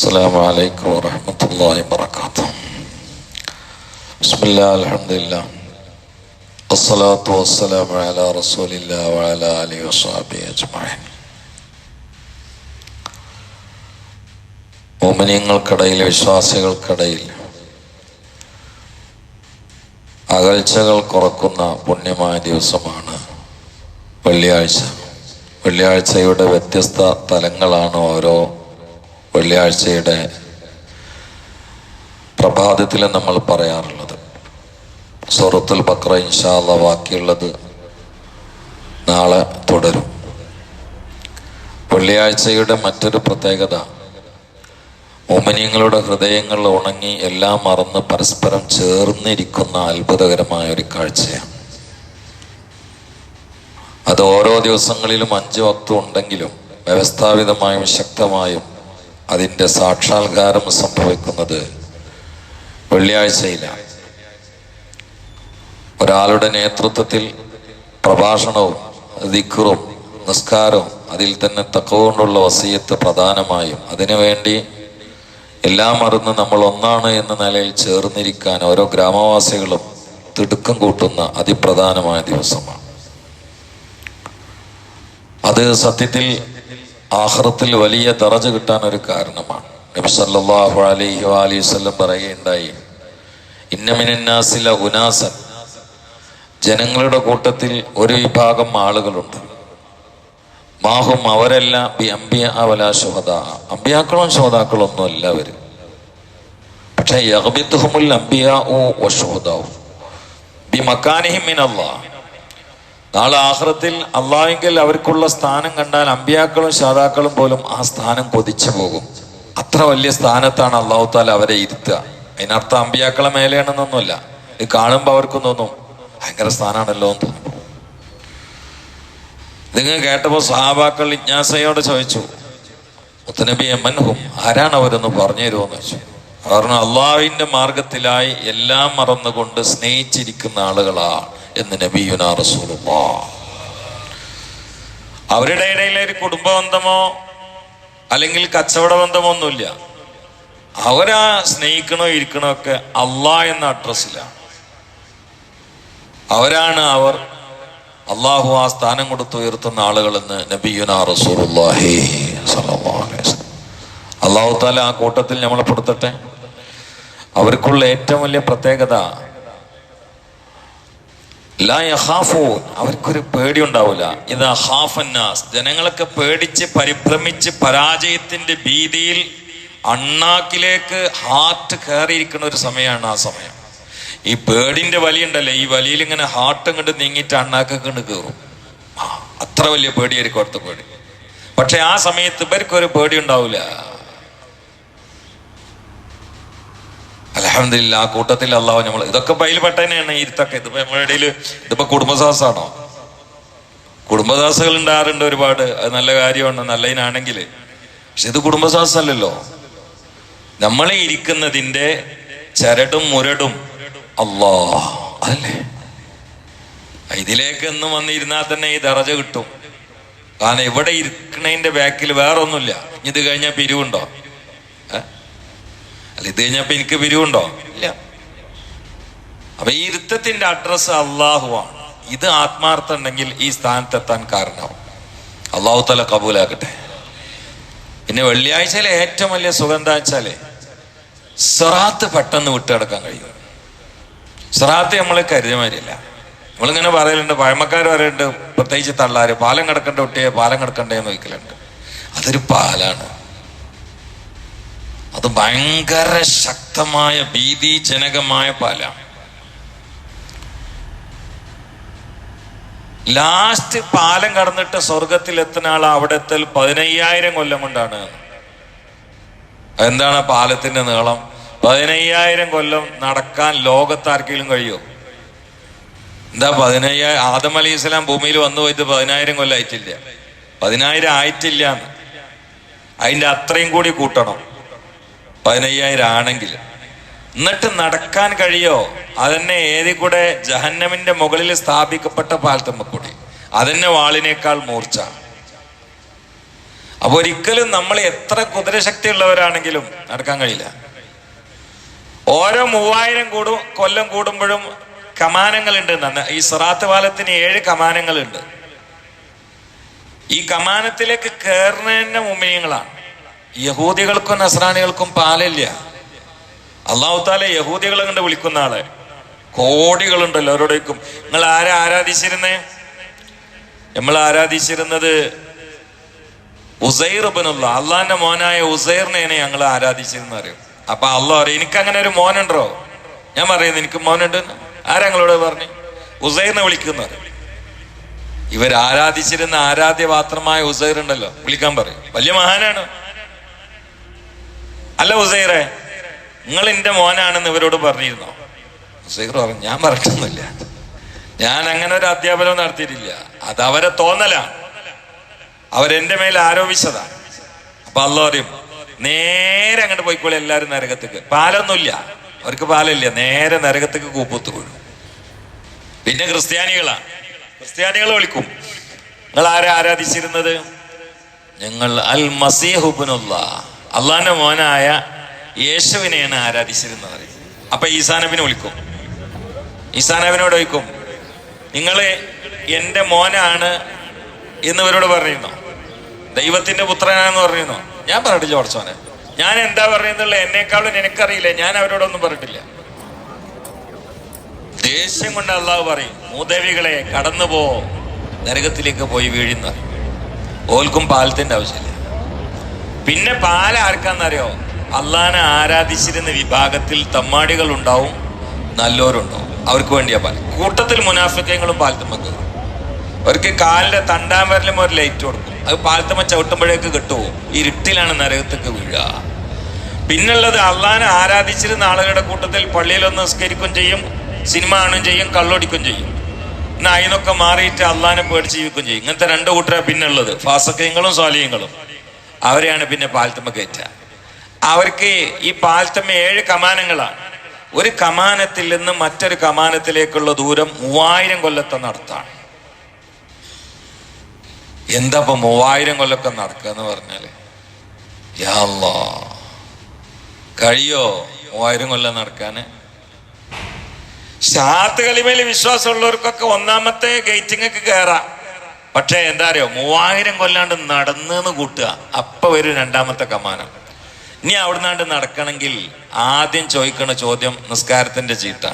السلام عليكم ورحمة الله وبركاته بسم الله الحمد لله الصلاة والسلام على رسول الله وعلى آله وصحبه أجمعين മോമിനിയങ്ങൾക്കിടയിൽ വിശ്വാസികൾക്കിടയിൽ അകൽച്ചകൾ കുറക്കുന്ന പുണ്യമായ ദിവസമാണ് വെള്ളിയാഴ്ച വെള്ളിയാഴ്ചയുടെ വ്യത്യസ്ത തലങ്ങളാണ് ഓരോ വെള്ളിയാഴ്ചയുടെ പ്രഭാതത്തിൽ നമ്മൾ പറയാറുള്ളത്. സൂറത്തുൽ ബക്ര ഇൻഷാല്ല ബാക്കിയുള്ളത് നാളെ തുടരും. വെള്ളിയാഴ്ചയുടെ മറ്റൊരു പ്രത്യേകത ഉമനിയങ്ങളുടെ ഹൃദയങ്ങൾ ഉണങ്ങി എല്ലാം മറന്ന് പരസ്പരം ചേർന്നിരിക്കുന്ന അത്ഭുതകരമായ ഒരു കാഴ്ചയാണ്. അത് ഓരോ ദിവസങ്ങളിലും അഞ്ചു വക്തം ഉണ്ടെങ്കിലും വ്യവസ്ഥാപിതമായും ശക്തമായും അതിന്റെ സാക്ഷാത്കാരം സംഭവിക്കുന്നത് വെള്ളിയാഴ്ചയിലാണ്. ഒരാളുടെ നേതൃത്വത്തിൽ പ്രഭാഷണവും ദിക്കുറും നിസ്കാരവും അതിൽ തന്നെ തക്കവുകൊണ്ടുള്ള വസീയത്ത് പ്രധാനമായും. അതിനുവേണ്ടി എല്ലാം മറന്ന് നമ്മൾ ഒന്നാണ് എന്ന നിലയിൽ ചേർന്നിരിക്കാൻ ഓരോ ഗ്രാമവാസികളും തിടുക്കം കൂട്ടുന്ന അതിപ്രധാനമായ ദിവസമാണ്. അത് സത്യത്തിൽ ആഹ്റത്തിൽ വലിയ ദറജ കിട്ടാൻ ഒരു കാരണമാണ്. നബി സല്ലല്ലാഹു അലൈഹി അലൈഹി വസല്ലം പറയുകയുണ്ടായി ഇന്നമിനാസില ഉനാസൻ ജനങ്ങളുടെ കൂട്ടത്തിൽ ഒരു വിഭാഗം ആളുകളുണ്ട്. മാഹും അവരല്ല ബി അമ്പിയ അവല ശുഹദ. അമ്പിയാക്കളും ശോതാക്കളും ഒന്നും അല്ല അവർ. പക്ഷെ യഹബിത്തുഹുമുൽ ഓ വശുഹദാവും ബി മക്കാനിഹിം മിൻ അല്ലാഹ് നാളെ ആഹ്റത്തിൽ അള്ളാഹെങ്കിൽ അവർക്കുള്ള സ്ഥാനം കണ്ടാൽ അമ്പിയാക്കളും ശാതാക്കളും പോലും ആ സ്ഥാനം കൊതിച്ചു പോകും. അത്ര വലിയ സ്ഥാനത്താണ് അള്ളാഹു താല അവരെ ഇരുത്തുക. അതിനർത്ഥം അമ്പിയാക്കളെ മേലെയാണെന്നൊന്നുമല്ല. ഇത് കാണുമ്പോൾ അവർക്കും തോന്നും ഭയങ്കര സ്ഥാനമാണല്ലോ എന്ന് തോന്നും. നിങ്ങൾ കേട്ടപ്പോൾ സഹാബാക്കൾ ഇജ്ഞാസയോട് ചോദിച്ചു മുത്തനബി മൻഹും ആരാണ് അവരെന്ന് പറഞ്ഞു തരുമെന്ന് വെച്ചു കാരണം അള്ളാഹുവിന്റെ മാർഗത്തിലായി എല്ലാം മറന്നുകൊണ്ട് സ്നേഹിച്ചിരിക്കുന്ന ആളുകളാ എന്ന് നബിയുന അവരുടെ ഇടയിൽ ഒരു കുടുംബ ബന്ധമോ അല്ലെങ്കിൽ കച്ചവട ബന്ധമോ ഒന്നുമില്ല അവരാ സ്നേഹിക്കണോ ഇരിക്കണോ ഒക്കെ അള്ളാ എന്ന അഡ്രസ്സിലാണ്. അവരാണ് അവർ അള്ളാഹു ആ സ്ഥാനം കൊടുത്ത് ഉയർത്തുന്ന ആളുകളെന്ന് നബിയുന അള്ളാഹു താല ആ കൂട്ടത്തിൽ നമ്മളെ പെടുത്തട്ടെ അവർക്കുള്ള ഏറ്റവും വലിയ പ്രത്യേകത അവർക്കൊരു പേടി ഉണ്ടാവില്ല ഇതാ ഹാഫന്നാസ് ജനങ്ങളൊക്കെ പേടിച്ച് പരിഭ്രമിച്ച് പരാജയത്തിന്റെ ഭീതിയിൽ അണ്ണാക്കിലേക്ക് ഹാർട്ട് കയറിയിരിക്കുന്ന ഒരു സമയമാണ് ആ സമയം. ഈ പേടിന്റെ വലിയുണ്ടല്ലേ? ഈ വലിയിൽ ഇങ്ങനെ ഹാർട്ട് ഇങ്ങോട്ട് നീങ്ങിയിട്ട് അണ്ണാക്കൊക്കെ ഇങ്ങോട്ട് കയറും. അത്ര വലിയ പേടിയായിരിക്കും അടുത്ത പേടി. പക്ഷെ ആ സമയത്ത് ഇവർക്കൊരു പേടി ഉണ്ടാവില്ല അലഹമില്ല ആ കൂട്ടത്തിൽ അള്ളാഹു നമ്മൾ ഇതൊക്കെ ബയൽപ്പെട്ട തന്നെയാണ് ഇരുത്തൊക്കെ. ഇതിപ്പോ നമ്മുടെ ഇടയിൽ ഇതിപ്പോ കുടുംബസാസാണോ? കുടുംബദാസകൾ ഉണ്ടാറുണ്ട് ഒരുപാട്. അത് നല്ല കാര്യമാണ് നല്ലതിനാണെങ്കിൽ. പക്ഷെ ഇത് കുടുംബസാസ് അല്ലല്ലോ നമ്മളെ ഇരിക്കുന്നതിന്റെ ചരടും മുരടും അല്ലാ അതല്ലേ? ഇതിലേക്ക് എന്നും വന്നിരുന്നാൽ തന്നെ ഈ ദറജ കിട്ടും. കാരണം ഇവിടെ ഇരിക്കണതിന്റെ ബാക്കിൽ വേറൊന്നുമില്ല. ഇത് കഴിഞ്ഞാൽ പിരിവുണ്ടോ? അല്ല ഇത് കഴിഞ്ഞപ്പോ എനിക്ക് പിരിവുണ്ടോ? ഇല്ല. അപ്പൊ ഈ ഇരുത്തത്തിന്റെ അഡ്രസ് അള്ളാഹുവാണ് ഇത് ആത്മാർത്ഥം ഉണ്ടെങ്കിൽ ഈ സ്ഥാനത്തെത്താൻ കാരണമാവും. അള്ളാഹു തല കബൂലാക്കട്ടെ. പിന്നെ വെള്ളിയാഴ്ചയിലെ ഏറ്റവും വലിയ സുഖം എന്താ വെച്ചാൽ സിറാത്ത് പെട്ടെന്ന് വിട്ടുകിടക്കാൻ കഴിയും. സിറാത്ത് നമ്മൾ കരുതമാരില്ല നമ്മളിങ്ങനെ പറയലുണ്ട് പഴമക്കാർ പറയുന്നുണ്ട് പ്രത്യേകിച്ച് തള്ളാര് പാലം കിടക്കേണ്ട കുട്ടിയെ പാലം കിടക്കണ്ടേ എന്ന് ചോദിക്കലുണ്ട്. അതൊരു പാലാണ്. അത് ഭയങ്കര ശക്തമായ ഭീതിജനകമായ പാലാണ് ലാസ്റ്റ് പാലം കടന്നിട്ട് സ്വർഗത്തിൽ എത്തുന്ന ആൾ അവിടെ എത്തൽ പതിനയ്യായിരം കൊല്ലം കൊണ്ടാണ്. എന്താണ് പാലത്തിന്റെ നീളം? പതിനയ്യായിരം കൊല്ലം നടക്കാൻ ലോകത്താർക്കെങ്കിലും കഴിയോ? എന്താ പതിനയ്യായിരം ആദം അലി ഇസ്ലാം ഭൂമിയിൽ വന്നു പോയിട്ട് പതിനായിരം കൊല്ലം ആയിട്ടില്ല. പതിനായിരം ആയിട്ടില്ല. അതിന്റെ അത്രയും കൂടി കൂട്ടണം. പതിനയ്യായിരം ആണെങ്കിൽ. എന്നിട്ട് നടക്കാൻ കഴിയോ? അതന്നെ ഏതി കൂടെ ജഹന്നമിന്റെ മുകളിൽ സ്ഥാപിക്കപ്പെട്ട പാലത്തമ്മ അതെന്നെ വാളിനേക്കാൾ മൂർച്ച. അപ്പൊ ഒരിക്കലും നമ്മൾ എത്ര കുതിരശക്തി ഉള്ളവരാണെങ്കിലും നടക്കാൻ കഴിയില്ല. ഓരോ മൂവായിരം കൂടും കൊല്ലം കൂടുമ്പോഴും കമാനങ്ങളുണ്ട്. നന്ന ഈ സിറാത്ത് പാലത്തിന് ഏഴ് കമാനങ്ങളുണ്ട്. ഈ കമാനത്തിലേക്ക് കയറുന്നതിന്റെ മുമ്മിനിയങ്ങളാണ് യഹൂദികൾക്കും നസ്രാണികൾക്കും പാലില്ല. അള്ളാഹു താല യഹൂദികളെ കണ്ട് വിളിക്കുന്ന ആളെ. കോടികളുണ്ടല്ലോ അവരോടേക്കും. നിങ്ങൾ ആരെ ആരാധിച്ചിരുന്നേ? നമ്മൾ ആരാധിച്ചിരുന്നത് ഉസൈർ ബനുള്ള അള്ളാന്റെ മോനായ ഉസൈറിനെയാണ് ഞങ്ങൾ ആരാധിച്ചിരുന്ന അറിയും? അപ്പൊ അള്ളാഹ് അറിയാം എനിക്ക് അങ്ങനെ ഒരു മോനുണ്ടോ? ഞാൻ പറയുന്നു എനിക്ക് മോനുണ്ട് ആരാ പറഞ്ഞു? ഉസൈറിനെ വിളിക്കുന്ന ഇവർ ആരാധിച്ചിരുന്ന ആരാധ്യപാത്രമായ ഉസൈർ ഉണ്ടല്ലോ. വിളിക്കാൻ പറയും. വലിയ മഹാനാണ്. അല്ല ഉസൈറെ നിങ്ങൾ എന്റെ മോനാണെന്ന് ഇവരോട് പറഞ്ഞിരുന്നോ? ഉസൈർ ഞാൻ പറഞ്ഞൊന്നുമില്ല ഞാൻ അങ്ങനെ ഒരു അധ്യാപനം നടത്തിയിട്ടില്ല. അത് അവരെ തോന്നലാണ്. അവരെന്റെ മേൽ ആരോപിച്ചതാണ്. അപ്പൊ അല്ല നേരെ അങ്ങോട്ട് പോയിക്കോളെ എല്ലാരും നരകത്തേക്ക്. പാലൊന്നുമില്ല. അവർക്ക് പാലില്ല. നേരെ നരകത്തേക്ക് കൂപ്പത്ത് വീഴും. പിന്നെ ക്രിസ്ത്യാനികളാ. ക്രിസ്ത്യാനികൾ വിളിക്കും. നിങ്ങൾ ആരാ ആരാധിച്ചിരുന്നത്? ഞങ്ങൾ അൽ മസീഹുബിനുള്ള അള്ളാന്റെ മോനായ യേശുവിനെയാണ് ആരാധിച്ചിരുന്നത്. അപ്പൊ ഈസാനബിനെ വിളിക്കും. ഈസാനബിനോട് ചോദിക്കും നിങ്ങൾ എന്റെ മോനാണ് എന്ന് ഇവരോട് പറഞ്ഞിരുന്നോ ദൈവത്തിന്റെ പുത്രനാണെന്ന് പറയുന്നു. ഞാൻ പറഞ്ഞിട്ടില്ല കുറച്ചോനെ ഞാൻ എന്താ പറയുന്നുള്ള എന്നെക്കാളും നിനക്കറിയില്ല. ഞാൻ അവരോടൊന്നും പറഞ്ഞിട്ടില്ല. ദേഷ്യം കൊണ്ട് അള്ളാഹ് പറയും മൂദേവികളെ കടന്നു പോ നരകത്തിലേക്ക് പോയി വീഴുന്ന. ഓൽക്കും പാലത്തിന്റെ ആവശ്യമില്ല. പിന്നെ പാല ആർക്കാന്നറിയോ? അള്ളാനെ ആരാധിച്ചിരുന്ന വിഭാഗത്തിൽ തമ്മാടികൾ ഉണ്ടാവും നല്ലവരുണ്ടാവും അവർക്ക് വേണ്ടിയാ പാൽ കൂട്ടത്തിൽ മുനാഫിക്കങ്ങളും പാലത്തുമ്മക്ക് അവർക്ക് കാലിന്റെ വരലും ഒരു ലൈറ്റ് കൊടുക്കും. അത് പാൽത്തമ്മ ചവിട്ടുമ്പോഴേക്ക് കിട്ടുമോ ഇരുട്ടിലാണ് നരകത്തേക്ക് വീഴുക. പിന്നുള്ളത് അള്ളാനെ ആരാധിച്ചിരുന്ന ആളുകളുടെ കൂട്ടത്തിൽ പള്ളിയിലൊന്ന് നിസ്കരിക്കും ചെയ്യും സിനിമ കാണുകയും ചെയ്യും കള്ളൊടിക്കും ചെയ്യും. പിന്നെ അതിനൊക്കെ മാറിയിട്ട് അള്ളാനെ പേടിച്ച് ജീവിക്കും ചെയ്യും. ഇങ്ങനത്തെ രണ്ട് കൂട്ടരാണ് പിന്നുള്ളത്. ഫാസക്കയങ്ങളും സ്വാലിയങ്ങളും അവരെയാണ് പിന്നെ പാൽത്തമ്മ കയറ്റുക അവർക്ക് ഈ പാൽത്തമ്മ ഏഴ് കമാനങ്ങളാണ്. ഒരു കമാനത്തിൽ നിന്ന് മറ്റൊരു കമാനത്തിലേക്കുള്ള ദൂരം മൂവായിരം കൊല്ലത്തെ നടത്താണ്. എന്താ ഇപ്പൊ മൂവായിരം കൊല്ലൊക്കെ നടക്കുക എന്ന് പറഞ്ഞാൽ. കഴിയോ മൂവായിരം കൊല്ലം നടക്കാന്? ഷാത്ത് കളിമേൽ വിശ്വാസമുള്ളവർക്കൊക്കെ ഒന്നാമത്തെ ഗേറ്റിങ്ങൊക്കെ കയറാം പക്ഷേ എന്താ അറിയോ? മൂവായിരം കൊല്ലാണ്ട് നടന്നെന്ന് കൂട്ടുക. അപ്പൊ വരും രണ്ടാമത്തെ കമാനം. ഇനി അവിടുന്നാണ്ട് നടക്കണമെങ്കിൽ ആദ്യം ചോദിക്കണ ചോദ്യം നിസ്കാരത്തിന്റെ ചീത്ത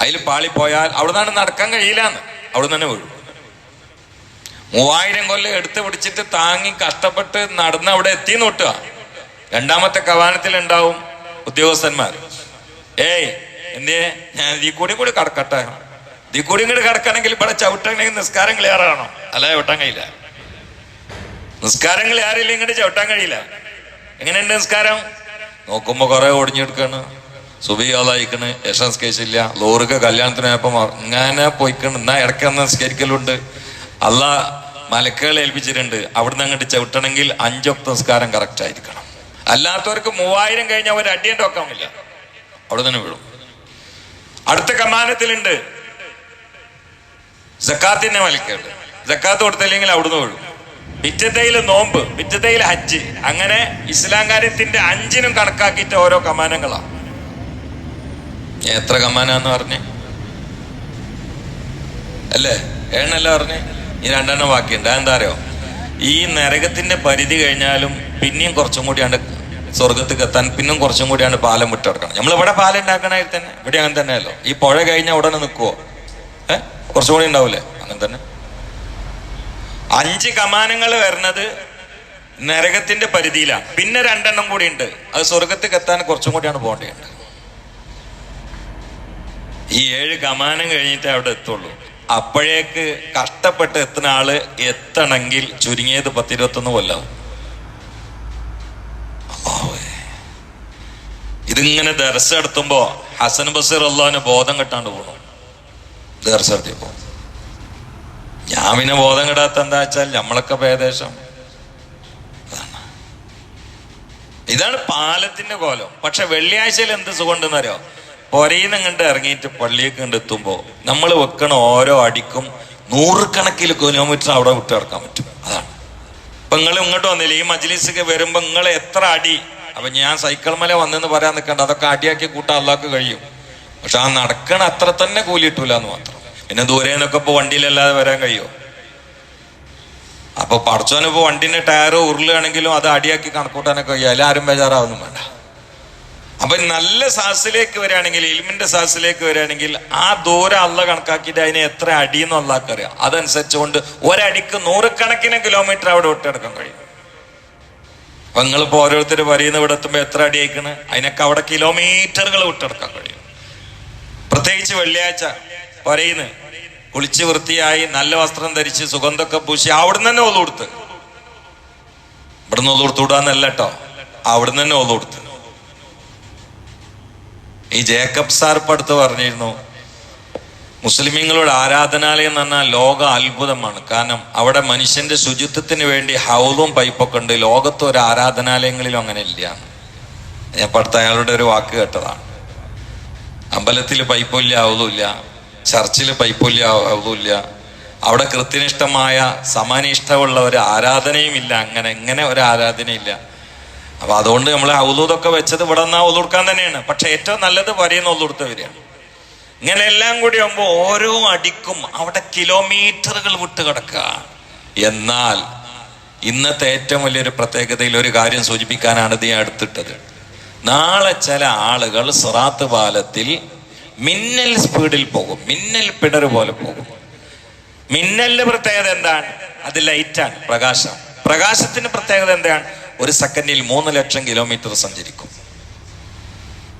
അതിൽ പാളിപ്പോയാൽ അവിടുന്നാണ് നടക്കാൻ കഴിയില്ലാന്ന്. അവിടെ തന്നെ വീഴും. മൂവായിരം കൊല്ലം എടുത്തു പിടിച്ചിട്ട് താങ്ങി കഷ്ടപ്പെട്ട് നടന്ന് അവിടെ എത്തി നോട്ടുക രണ്ടാമത്തെ കവാനത്തിൽ ഉണ്ടാവും ഉദ്യോഗസ്ഥന്മാർ. ഏയ് എന്തേ ഞാൻ ഈ കൂടി കൂടി കടക്കട്ടെ. ഈ കൂടി ഇങ്ങോട്ട് കിടക്കണമെങ്കിൽ ഇവിടെ ചവിട്ടണമെങ്കിൽ നിസ്കാരം ക്ലിയർ ആണോ അല്ല ചവിട്ടാൻ കഴിയില്ല. നിസ്കാരം ക്ലിയർ ഇല്ല ഇങ്ങോട്ട് ചവിട്ടാൻ കഴിയില്ല. എങ്ങനെയുണ്ട് നിസ്കാരം? നോക്കുമ്പോ കുറെ ഒടിഞ്ഞെടുക്കാണ് സുബിയാളായിക്കണ് യശസ് കേസില്ല ലോറിക്ക് കല്യാണത്തിനായപ്പോ ഇങ്ങനെ പോയിക്കണ്. എന്നാ ഇടയ്ക്ക് നിസ്കരിക്കലുണ്ട്. അല്ല മലക്കുകൾ ഏൽപ്പിച്ചിട്ടുണ്ട്. അവിടുന്ന് അങ്ങോട്ട് ചവിട്ടണമെങ്കിൽ അഞ്ചൊക്കെ നിസ്കാരം കറക്റ്റ് ആയിരിക്കണം. അല്ലാത്തവർക്ക് മൂവായിരം കഴിഞ്ഞാൽ ഒരു അടിയന്റെ ഒക്കാമില്ല അവിടെ തന്നെ വിടും. അടുത്ത കമാനത്തിലുണ്ട്. ജക്കാത്തിന്റെ മലക്കുണ്ട് ജക്കാത്ത് കൊടുത്തില്ലെങ്കിൽ അവിടുന്ന് വീഴും. പിറ്റത്തയിൽ നോമ്പ് പിറ്റത്തയിൽ ഹജ്ജ്. അങ്ങനെ ഇസ്ലാം കാര്യത്തിന്റെ അഞ്ചിനും കണക്കാക്കിയിട്ട് ഓരോ കമാനങ്ങളാണ് എത്ര കമാനാന്ന് പറഞ്ഞേ? അല്ലേ? ഏഴെണ്ണല്ല പറഞ്ഞേ? ഈ രണ്ടെണ്ണം ബാക്കിയുണ്ട് അതെന്താ അറിയോ? ഈ നരകത്തിന്റെ പരിധി കഴിഞ്ഞാലും പിന്നെയും കുറച്ചും കൂടിയാണ് സ്വർഗത്തേക്ക് എത്താൻ പിന്നും കുറച്ചും കൂടിയാണ് പാലം വിട്ടെടുക്കണം പാലം ഉണ്ടാക്കണായി തന്നെ ഇവിടെ അങ്ങനെ തന്നെയല്ലോ. ഈ പുഴ കഴിഞ്ഞാൽ ഉടനെ നിൽക്കുവോ ഏഹ് കുറച്ചും കൂടി ഉണ്ടാവൂലേ? അങ്ങനെ തന്നെ. അഞ്ച് കമാനങ്ങൾ വരുന്നത് നരകത്തിന്റെ പരിധിയിലാണ് പിന്നെ രണ്ടെണ്ണം കൂടി ഉണ്ട്. അത് സ്വർഗത്തേക്ക് എത്താൻ കുറച്ചും കൂടിയാണ് പോകേണ്ടത്. ഈ ഏഴ് കമാനം കഴിഞ്ഞിട്ട് അവിടെ എത്തുള്ളൂ. അപ്പോഴേക്ക് കഷ്ടപ്പെട്ട് എത്തുന്ന ആൾ എത്തണമെങ്കിൽ ചുരുങ്ങിയത് പത്തിരുപത്തൊന്ന് കൊല്ലാവും. ഇതിങ്ങനെ ദർശ എടുത്തുമ്പോ ഹസൻ ബസീർ അള്ളാഹിന് ബോധം കെട്ടാണ്ട് പോണു. ദർശ പോകും ഞാൻ പിന്നെ ബോധം കിടാത്ത എന്താ വെച്ചാൽ നമ്മളൊക്കെ ഏകദേശം ഇതാണ് പാലത്തിന്റെ കോലം. പക്ഷെ വെള്ളിയാഴ്ചയിൽ എന്ത് സുഖമുണ്ടെന്നറിയോ പൊരയിൽ കണ്ട് ഇറങ്ങിയിട്ട് പള്ളിയൊക്കെ കണ്ട് എത്തുമ്പോ നമ്മൾ വെക്കണ ഓരോ അടിക്കും നൂറുകണക്കിൽ കിലോമീറ്റർ അവിടെ വിട്ട് ഇറക്കാൻ പറ്റും. അതാണ്. ഇപ്പൊ നിങ്ങൾ ഇങ്ങോട്ട് വന്നില്ല? ഈ മജ്ലിസൊക്കെ വരുമ്പോ നിങ്ങൾ എത്ര അടി? അപ്പൊ ഞാൻ സൈക്കിൾ മല വന്നെന്ന് പറയാൻ നിൽക്കണ്ട അതൊക്കെ അടിയാക്കി കൂട്ടാൻ അള്ളാക്ക് കഴിയും. പക്ഷെ ആ നടക്കണ അത്ര തന്നെ കൂലി കിട്ടൂല എന്ന് മാത്രം. പിന്നെ ദൂരെ നിന്നൊക്കെ ഇപ്പൊ വണ്ടിയിലല്ലാതെ വരാൻ കഴിയോ? അപ്പൊ പടച്ചോനിപ്പോ വണ്ടിന്റെ ടയർ ഉരുളുകയാണെങ്കിലും അത് അടിയാക്കി കണക്കൂട്ടാനൊക്കെ കഴിയും. എല്ലാവരും ബേജാറാവുന്നു വേണ്ട. അപ്പൊ നല്ല സാഹസിലേക്ക് വരികയാണെങ്കിൽ ഇൽമിന്റെ സാഹസിലേക്ക് വരികയാണെങ്കിൽ ആ ദൂരം അള്ള കണക്കാക്കിയിട്ട് അതിനെ എത്ര അടിയെന്ന് അള്ളാക്കറിയാം. അതനുസരിച്ചുകൊണ്ട് ഒരടിക്ക് നൂറുകണക്കിന് കിലോമീറ്റർ അവിടെ വിട്ടെടുക്കാൻ കഴിയും. അപ്പൊ നിങ്ങളിപ്പോ ഓരോരുത്തർ പറയുന്ന ഇവിടെ എത്ര അടി അയക്കണ്? അതിനൊക്കെ അവിടെ കിലോമീറ്ററുകൾ വിട്ടെടുക്കാൻ കഴിയും. പ്രത്യേകിച്ച് വെള്ളിയാഴ്ച പറയുന്നു കുളിച്ച് വൃത്തിയായി നല്ല വസ്ത്രം ധരിച്ച് സുഗന്ധമൊക്കെ പൂശി അവിടുന്ന് തന്നെ ഒന്നു കൊടുത്ത്. ഇവിടുന്ന് ഒന്നു കൊടുത്തു വിടാന്നല്ല കേട്ടോ അവിടുന്ന് തന്നെ ഒന്നു കൊടുത്ത്. ഈ ജേക്കബ് സാർ ഇപ്പൊ അടുത്ത് പറഞ്ഞിരുന്നു മുസ്ലിമീങ്ങളുടെ ആരാധനാലയം എന്ന് പറഞ്ഞാൽ ലോക അത്ഭുതമാണ്. കാരണം അവിടെ മനുഷ്യന്റെ ശുചിത്വത്തിന് വേണ്ടി ഹൗലും പൈപ്പൊക്കെ ഉണ്ട്. ലോകത്ത് ഒരു ആരാധനാലയങ്ങളിലും അങ്ങനെ ഇല്ല. ഞാൻ പടുത്ത അയാളുടെ ഒരു വാക്ക് കേട്ടതാണ്. അമ്പലത്തിൽ പൈപ്പൊല്യ ആവുന്നില്ല ചർച്ചിൽ പൈപ്പൊല്യ ആവുന്നില്ല അവിടെ കൃത്യനിഷ്ഠമായ സമാനിഷ്ഠമുള്ള ഒരു ആരാധനയും ഇല്ല അങ്ങനെ എങ്ങനെ ഒരു ആരാധനയില്ല അപ്പൊ അതുകൊണ്ട് നമ്മൾ ഔതൂതൊക്കെ വെച്ചത് ഇവിടെ നിന്നാ ഒതുടുക്കാൻ തന്നെയാണ്. പക്ഷെ ഏറ്റവും നല്ലത് പറയുന്ന ഒതുടുത്തവരെയാണ് ഇങ്ങനെ എല്ലാം കൂടി ആകുമ്പോൾ ഓരോ അടിക്കും അവിടെ കിലോമീറ്ററുകൾ വിട്ട് കിടക്കുക. എന്നാൽ ഇന്നത്തെ ഏറ്റവും വലിയൊരു പ്രത്യേകതയിൽ ഒരു കാര്യം സൂചിപ്പിക്കാനാണ് ഇത് ഞാൻ എടുത്തിട്ടത്. നാളെ ചില ആളുകൾ സിറാത്ത് പാലത്തിൽ മിന്നൽ സ്പീഡിൽ പോകും. മിന്നൽ പിണർ പോലെ പോകും. മിന്നലിന്റെ പ്രത്യേകത എന്താണ്? അത് ലൈറ്റാണ് പ്രകാശം പ്രകാശത്തിന്റെ പ്രത്യേകത എന്താണ്? ഒരു സെക്കൻഡിൽ മൂന്ന് ലക്ഷം കിലോമീറ്റർ സഞ്ചരിക്കും.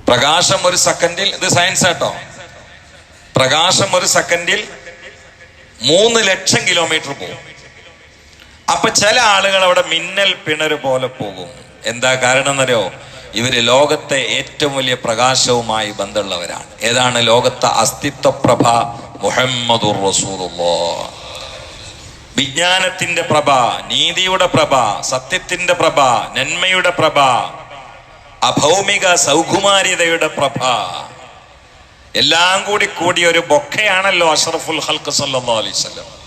പ്രകാശം ഒരു സെക്കൻഡിൽ ഇത് സയൻസ് ആട്ടോ. പ്രകാശം ഒരു സെക്കൻഡിൽ മൂന്ന് ലക്ഷം കിലോമീറ്റർ പോകും. അപ്പൊ ചില ആളുകൾ അവിടെ മിന്നൽ പിണര് പോലെ പോകും. എന്താ കാരണം എന്നറിയോ ഇവർ ലോകത്തെ ഏറ്റവും വലിയ പ്രകാശവുമായി ബന്ധമുള്ളവരാണ്. ഏതാണ് ലോകത്തെ അസ്തിത്വപ്രഭ? മുഹമ്മദുർ റസൂലുള്ളാഹ് വിജ്ഞാനത്തിന്റെ പ്രഭ നീതിയുടെ പ്രഭ സത്യത്തിന്റെ പ്രഭ നന്മയുടെ പ്രഭ അഭൗമിക സൗകുമാര്യതയുടെ പ്രഭ. എല്ലാം കൂടി കൂടിയ ഒരു ബൊക്കയാണല്ലോ അഷറഫുൽ ഹൽക്ക് സല്ലാ അലൈഹി വസല്ലം.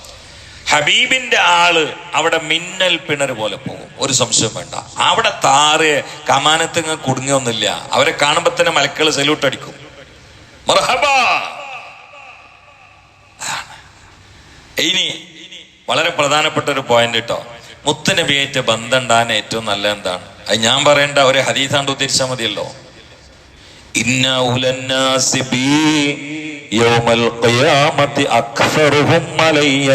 ഹബീബിന്റെ ആൾ അവിടെ മിന്നൽ പിണർ പോലെ പോകും. ഒരു സംശയം വേണ്ട. അവിടെ താറ് കമാനത്തിങ്ങ് കുടുങ്ങിയൊന്നുമില്ല അവരെ കാണുമ്പോ തന്നെ മലക്കൾ സല്യൂട്ട് അടിക്കും. ഇനി വളരെ പ്രധാനപ്പെട്ട ഒരു പോയിന്റ് കേട്ടോ മുത്തനബിയായിട്ട് ബന്ധം ഉണ്ടാകാൻ ഏറ്റവും നല്ല എന്താണ്? അത് ഞാൻ പറയേണ്ട ഒരു ഹദീസാണ്ട് ഉദ്ദേശിച്ചാൽ മതിയല്ലോ. ഇന്ന ഉലന്നാസി യൗമൽ ഖിയാമത്തി അക്സറുഹും അലയ്യ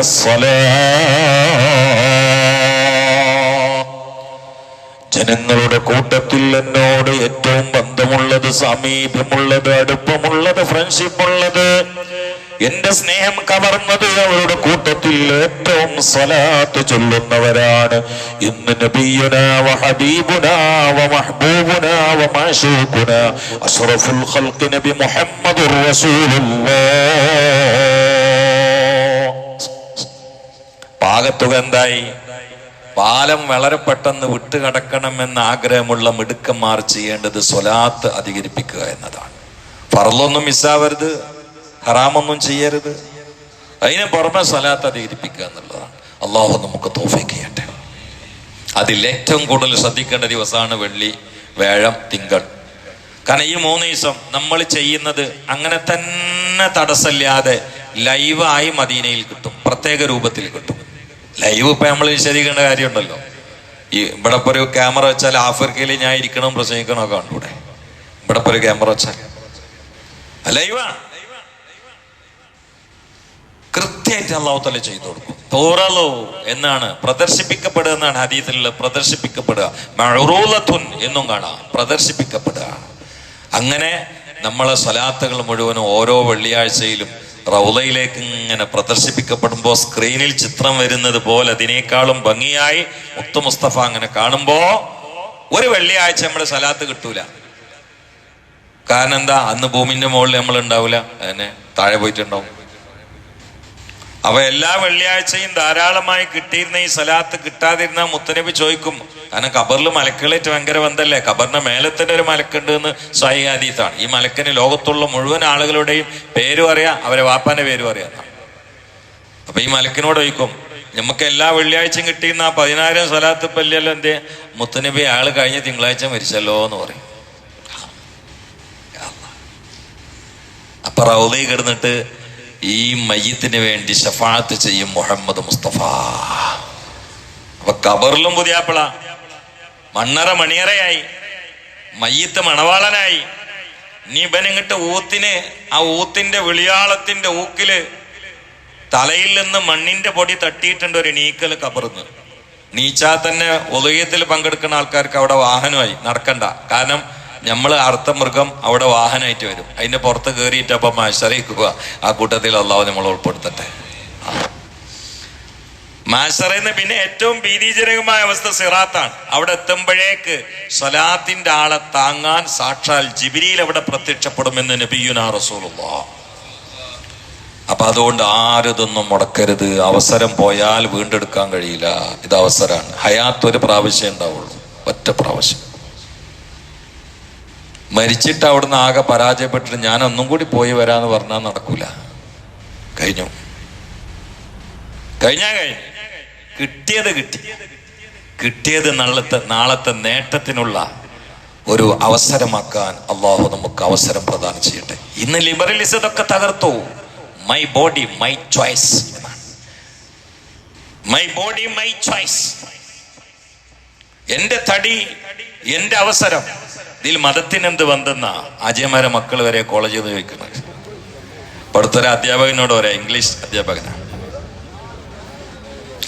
ജനങ്ങളുടെ കൂട്ടത്തിൽ എന്നോട് ഏറ്റവും ബന്ധമുള്ളത് സമീപമുള്ളത് അടുപ്പമുള്ളത് ഫ്രണ്ട്ഷിപ്പ് ഉള്ളത്. എന്റെ സ്നേഹം കവർന്നത് അവരുടെ കൂട്ടത്തിൽ ഏറ്റവും സ്വലാത്ത് ചൊല്ലുന്നവരാണ്. ഇന്ന് നബിയുന വ ഹബീബുന വ മഹ്ബൂബുന വ അഷ്റഫുൽ ഖൽഖ് നബി മുഹമ്മദുർ റസൂലുള്ളാഹ്. പാകത്തുക എന്തായി? പാലം വളരെ പെട്ടെന്ന് വിട്ടുകടക്കണമെന്ന് ആഗ്രഹമുള്ള മിടുക്കന്മാർ ചെയ്യേണ്ടത് സ്വലാത്ത് അധികരിപ്പിക്കുക എന്നതാണ്. ഫറലൊന്നും മിസ്സാവരുത്. ഹറാമൊന്നും ചെയ്യരുത്. അതിന് പുറമെ സലാത്ത് അധികരിപ്പിക്കുക എന്നുള്ളതാണ്. അള്ളാഹു നമുക്ക് തോഫിക്ക് ചെയ്യട്ടെ. അതിൽ ഏറ്റവും കൂടുതൽ ശ്രദ്ധിക്കേണ്ട ദിവസമാണ് വെള്ളി വേഴം തിങ്കൾ. കാരണം ഈ മൂന്ന് ദിവസം നമ്മൾ ചെയ്യുന്നത് അങ്ങനെ തന്നെ തടസ്സമില്ലാതെ ലൈവായി മദീനയിൽ കിട്ടും പ്രത്യേക രൂപത്തിൽ കിട്ടും. ലൈവ് ഇപ്പം നമ്മൾ വിശദീകരിക്കേണ്ട കാര്യമുണ്ടല്ലോ. ഈ ഇവിടെ ഒരു ക്യാമറ വെച്ചാൽ ആഫ്രിക്കയിൽ ഞാൻ ഇരിക്കണം പ്രസംഗിക്കണം ഒക്കെ കണ്ടൂടെ. ഇവിടെ ഇപ്പൊ ഒരു ക്യാമറ വെച്ചാൽ. ലൈവാണ് കൃത്യമായിട്ട് അള്ളാഹു തല ചെയ്തു കൊടുക്കും. തോറലോ എന്നാണ് പ്രദർശിപ്പിക്കപ്പെടുക എന്നാണ് ഹദീത്തിൽ പ്രദർശിപ്പിക്കപ്പെടുക. മഴറൂലത്തുൻ എന്നും കാണാം. പ്രദർശിപ്പിക്കപ്പെടുക. അങ്ങനെ നമ്മളെ സ്വലാത്തുകൾ മുഴുവനും ഓരോ വെള്ളിയാഴ്ചയിലും റൗലയിലേക്ക് ഇങ്ങനെ പ്രദർശിപ്പിക്കപ്പെടുമ്പോൾ സ്ക്രീനിൽ ചിത്രം വരുന്നത് പോലെ അതിനേക്കാളും ഭംഗിയായി മുത്തു മുസ്തഫ അങ്ങനെ കാണുമ്പോ ഒരു വെള്ളിയാഴ്ച നമ്മുടെ സലാത്ത് കിട്ടൂല. കാരണം എന്താ? അന്ന് ഭൂമിന്റെ മുകളിൽ നമ്മൾ ഉണ്ടാവില്ല അതിനെ താഴെ പോയിട്ടുണ്ടാവും. അപ്പൊ എല്ലാ വെള്ളിയാഴ്ചയും ധാരാളമായി കിട്ടിയിരുന്ന ഈ സലാത്ത് കിട്ടാതിരുന്ന മുത്തനബി ചോദിക്കും കാരണം ഖബറിൽ മലക്കുകളേറ്റ് ഭയങ്കര ബന്ധല്ലേ? ഖബറിന്റെ മേലത്തിന്റെ ഒരു മലക്കുണ്ട് എന്ന് സ്വൈഹാദീത്താണ് ഈ മലക്കിന് ലോകത്തുള്ള മുഴുവൻ ആളുകളുടെയും പേരും അറിയാം അവരെ വാപ്പാന്റെ പേരും അറിയാം. അപ്പൊ ഈ മലക്കിനോട് ചോദിക്കും നമുക്ക് എല്ലാ വെള്ളിയാഴ്ചയും കിട്ടിയിരുന്ന ആ പതിനായിരം സ്ഥലത്ത് പല്ലിയല്ലോ എന്തേ മുത്തനബി ആൾ കഴിഞ്ഞ തിങ്കളാഴ്ച മരിച്ചല്ലോ എന്ന് പറയും. അപ്പൊ റൗദി കിടന്നിട്ട് ഈ മയ്യത്തിന് വേണ്ടി ഷഫാത്ത് ചെയ്യും മുഹമ്മദ് മുസ്തഫ. അപ്പൊ കബറിലും പുതിയാപ്പിള. മണ്ണറ മണിയറയായി. മയ്യത്ത് മണവാളനായി. നീ ഇവനിങ്ങിട്ട് ഊത്തിന് ആ ഊത്തിന്റെ വിളിയാളത്തിന്റെ ഊക്കിൽ തലയിൽ നിന്ന് മണ്ണിന്റെ പൊടി തട്ടിയിട്ടുണ്ട് ഒരു നീക്കൽ കബർന്ന് നീച്ചാ തന്നെ ഉദയത്തിൽ പങ്കെടുക്കുന്ന ആൾക്കാർക്ക് അവിടെ വാഹനമായി നടക്കണ്ട. കാരണം നമ്മൾ അർത്ഥ മൃഗം അവിടെ വാഹനമായിട്ട് വരും. അതിന്റെ പുറത്ത് കയറിയിട്ട് അപ്പം മത്സരിക്കുക ആ കൂട്ടത്തിൽ അള്ളാഹു നമ്മൾ ഉൾപ്പെടുത്തട്ടെ. മാസറന്ന് പിന്നെ ഏറ്റവും ഭീതിജനകമായ അവസ്ഥ സിറാത്താണ്. അവിടെ എത്തുമ്പോഴേക്ക് സ്വലാത്തിന്റെ ആളെ താങ്ങാൻ സാക്ഷാൽ ജിബിരിയിൽ അവിടെ പ്രത്യക്ഷപ്പെടുമെന്ന് നബിയുന റസൂലുള്ള. അപ്പൊ അതുകൊണ്ട് ആരതൊന്നും മുടക്കരുത്. അവസരം പോയാൽ വീണ്ടെടുക്കാൻ കഴിയില്ല. ഇത് അവസരമാണ് ഹയാത്ത് ഒരു പ്രാവശ്യം ഉണ്ടാവുള്ളൂ. ഒറ്റ പ്രാവശ്യം. മരിച്ചിട്ട് അവിടുന്ന് ആകെ പരാജയപ്പെട്ടിട്ട് ഞാൻ ഒന്നും കൂടി പോയി വരാന്ന് പറഞ്ഞാൽ നടക്കൂല. കഴിഞ്ഞു. കഴിഞ്ഞാ കഴിഞ്ഞു. കിട്ടിയത് കിട്ടി. കിട്ടിയത് നാളത്തെ നാളത്തെ നേട്ടത്തിനുള്ള ഒരു അവസരമാക്കാൻ അള്ളാഹു നമുക്ക് അവസരം പ്രദാനം ചെയ്യട്ടെ. ഇന്ന് ലിബറലിസം ഇതൊക്കെ തകർത്തു. My body my choice my body my choice എന്റെ തടി എന്റെ അവസരം. ഇതിൽ മതത്തിന് എന്ത് ബന്ധെന്നാ അജയമാരെ മക്കൾ വരെ കോളേജിൽ നിന്ന് ചോദിക്കുന്നത്. പഠിത്തൊരു അധ്യാപകനോട് പറയാം ഇംഗ്ലീഷ് അധ്യാപകനാണ്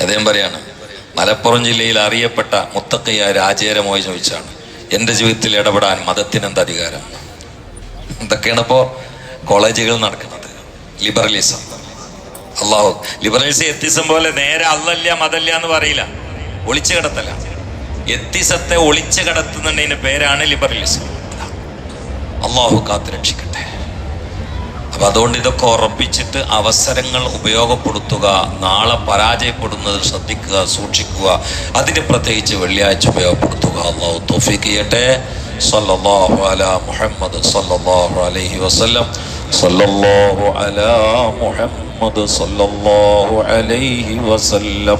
അദ്ദേഹം പറയാണ് മലപ്പുറം ജില്ലയിൽ അറിയപ്പെട്ട മുത്തക്കയ്യ രാജേരമോയി ചോദിച്ചാണ് എന്റെ ജീവിതത്തിൽ ഇടപെടാൻ മതത്തിന് എന്ത് അധികാരം? എന്തൊക്കെയാണ് ഇപ്പോൾ കോളേജുകൾ നടക്കുന്നത്? ലിബറലിസം അള്ളാഹു ലിബറലിസം എത്തിസം പോലെ നേരെ അല്ലല്ല മതല്ല എന്ന് പറയില്ല. ഒളിച്ചു കിടത്തല്ല എത്തിസത്തെ ഒളിച്ചു കിടത്തുന്നതിന്റെ പേരാണ് ലിബറലിസം അള്ളാഹു കാത്തു രക്ഷിക്കട്ടെ. അപ്പൊ അതുകൊണ്ട് ഇതൊക്കെ ഉറപ്പിച്ചിട്ട് അവസരങ്ങൾ ഉപയോഗപ്പെടുത്തുക നാളെ പരാജയപ്പെടുന്നത് ശ്രദ്ധിക്കുക സൂക്ഷിക്കുക അതിന് പ്രത്യേകിച്ച് വെള്ളിയാഴ്ച ഉപയോഗപ്പെടുത്തുക. അള്ളാഹു തോഫിക്ക് ചെയ്യട്ടെ. സല്ലല്ലാഹു മുഹമ്മദ് സല്ലല്ലാഹു അലൈഹി വസല്ലം. സല്ലല്ലാഹു അലാ മുഹമ്മദ് സല്ലല്ലാഹു അലൈഹി വസല്ലം.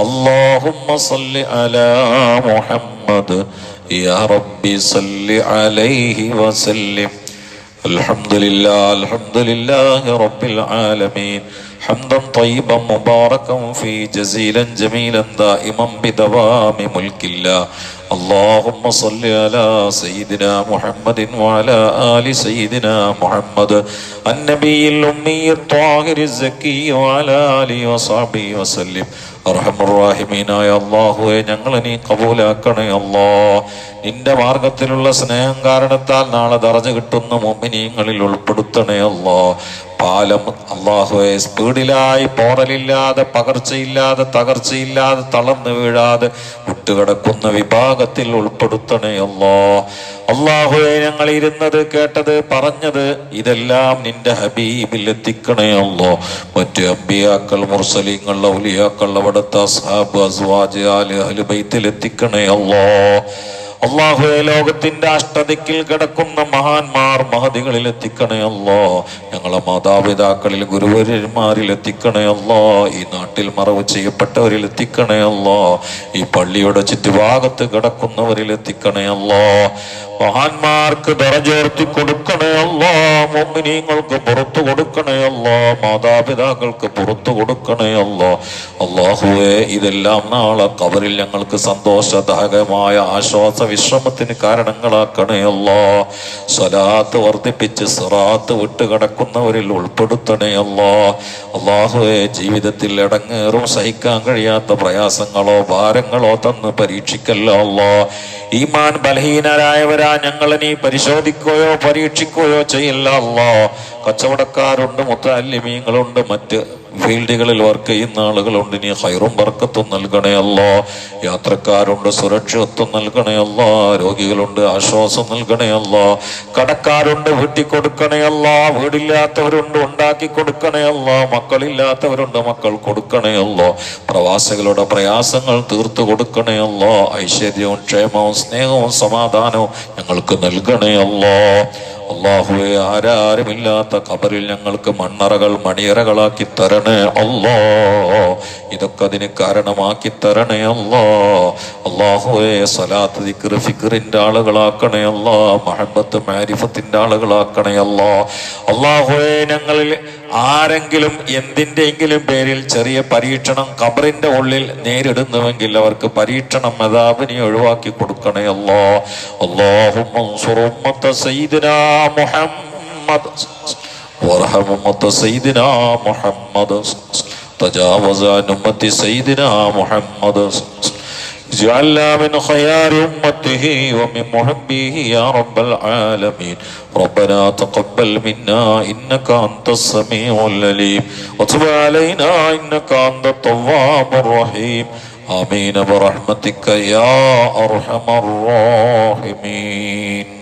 اللهم صل على محمد يا ربي صل عليه وسلم الحمد لله الحمد لله رب العالمين حمدا طيبا مباركا في جزيلا جميلا دائما بدوام ملك الله اللهم صل على سيدنا محمد وعلى آل سيدنا محمد النبي الأمي الطاهر الزكي وعلى آله وصحبه وسلم ഞങ്ങളെ നീ കബൂലാക്കണേ അല്ലാ. നിന്റെ മാർഗത്തിലുള്ള സ്നേഹം കാരണത്താൽ നാളെ ദറജ കിട്ടുന്ന മുമ്പിനീങ്ങളിൽ ഉൾപ്പെടുത്തണേ അല്ലാ. പാലം അള്ളാഹുവെ സ്പീഡിലായി പോറലില്ലാതെ പകർച്ചയില്ലാതെ തകർച്ചയില്ലാതെ തളർന്നു വീഴാതെ വിട്ടുകിടക്കുന്ന വിഭാഗത്തിൽ ഉൾപ്പെടുത്തണേ അല്ലാ. അള്ളാഹുവെ ഞങ്ങൾ ഇരുന്നത് കേട്ടത് പറഞ്ഞത് ഇതെല്ലാം നിന്റെ ഹബീബിൽ എത്തിക്കണേ അല്ലോ മറ്റു അബിയാക്കൾ മുർസലിങ്ങൾ ഔലിയാക്കൾ അവിടുത്തെ അസ്ഹാബ് അസ്വാജ് എത്തിക്കണേ അഹ്ലുബൈത്തിൽ അള്ളാഹുവെ ലോകത്തിന്റെ അഷ്ടതിക്കിൽ കിടക്കുന്ന മഹാന്മാർ മഹതികളിൽ എത്തിക്കണേ അല്ലോ. ഞങ്ങളെ മാതാപിതാക്കളിൽ ഗുരുവര്യന്മാരിൽ എത്തിക്കണേ അല്ലോ. ഈ നാട്ടിൽ മറവ് ചെയ്യപ്പെട്ടവരിൽ എത്തിക്കണേ അല്ലോ. ഈ പള്ളിയുടെ ചുറ്റുഭാഗത്ത് കിടക്കുന്നവരിൽ എത്തിക്കണേ അല്ലോ. മഹാന്മാർക്ക് ദറചേർത്തി കൊടുക്കണേ അല്ലോ. പുറത്തു കൊടുക്കണേ അല്ലോ. മാതാപിതാക്കൾക്ക് പുറത്തു കൊടുക്കണേ അള്ളാഹുവെ ഇതെല്ലാം നാളെ കവറിൽ ഞങ്ങൾക്ക് സന്തോഷദായകമായ ആശ്വാസ വിശ്രമത്തിന് കാരണങ്ങളാക്കണേ അല്ലാ. സ്വലാത്ത് വർദ്ധിപ്പിച്ച് സിറാത്ത് വിട്ട് കിടക്കുന്നവരിൽ ഉൾപ്പെടുത്തണേ അല്ലാ. അള്ളാഹുവെ ജീവിതത്തിൽ ഇടങ്ങേറും സഹിക്കാൻ കഴിയാത്ത പ്രയാസങ്ങളോ ഭാരങ്ങളോ തന്ന് പരീക്ഷിക്കല്ലോ അല്ലാ. ഈമാൻ ബലഹീനരായവരാ ഞങ്ങളെ നീ പരിശോധിക്കുകയോ പരീക്ഷിക്കുകയോ ചെയ്യില്ല അല്ലാ. കച്ചവടക്കാരുണ്ട് മുത്തല്ലിമീങ്ങളുണ്ട് മറ്റ് ഫീൽഡുകളിൽ വർക്ക് ചെയ്യുന്ന ആളുകളുണ്ട്. നീ ഹൈറും വർക്കത്തും നൽകണേ യാത്രക്കാരുണ്ട് സുരക്ഷിതത്വം നൽകണേ രോഗികളുണ്ട് ആശ്വാസം നൽകണേ കടക്കാരുണ്ട് വീട്ടി കൊടുക്കണേ അല്ലോ. വീടില്ലാത്തവരുണ്ട് ഉണ്ടാക്കി കൊടുക്കണേ അല്ലോ. മക്കളില്ലാത്തവരുണ്ട് മക്കൾ കൊടുക്കണേ അല്ലോ. പ്രവാസികളുടെ പ്രയാസങ്ങൾ തീർത്തു കൊടുക്കണേ അല്ലോ. ഐശ്വര്യവും ക്ഷേമവും സ്നേഹവും സമാധാനവും ഞങ്ങൾക്ക് നൽകണേ അല്ലോ. അള്ളാഹുവെ ആരാരുമില്ലാത്ത കബറിൽ ഞങ്ങൾക്ക് മണ്ണറകൾ മണിയറകളാക്കി തരണേ അള്ളോ ഇതൊക്കെ അതിന് കാരണമാക്കി തരണേ അള്ളോ അള്ളാഹുവെ സലാത്ത് ദിക്റ് ഫിക്റിന്റെ ആളുകളാക്കണേ അള്ളോ മഹബത്ത് മാരിഫത്തിന്റെ ആളുകളാക്കണേ അള്ളോ അള്ളാഹുവെ ഞങ്ങളിൽ ആരെങ്കിലും എന്തിന്റെയെങ്കിലും പേരിൽ ചെറിയ പരീക്ഷണം കബറിന്റെ ഉള്ളിൽ നേരിടുന്നുവെങ്കിൽ അവർക്ക് പരീക്ഷണം മെതാബിനെ ഒഴിവാക്കി കൊടുക്കണേ അള്ളോ അള്ളാഹു സയ്യിദിനാ محمد. وارحم أمة سيدنا محمد. تجاوز عن أمة سيدنا محمد. اجعلنا من خيار أمته ومن محبيه يا رب العالمين. ربنا تقبل منا إنك أنت السميع العليم. وتب علينا إنك أنت التواب الرحيم. آمين برحمتك يا أرحم الراحمين.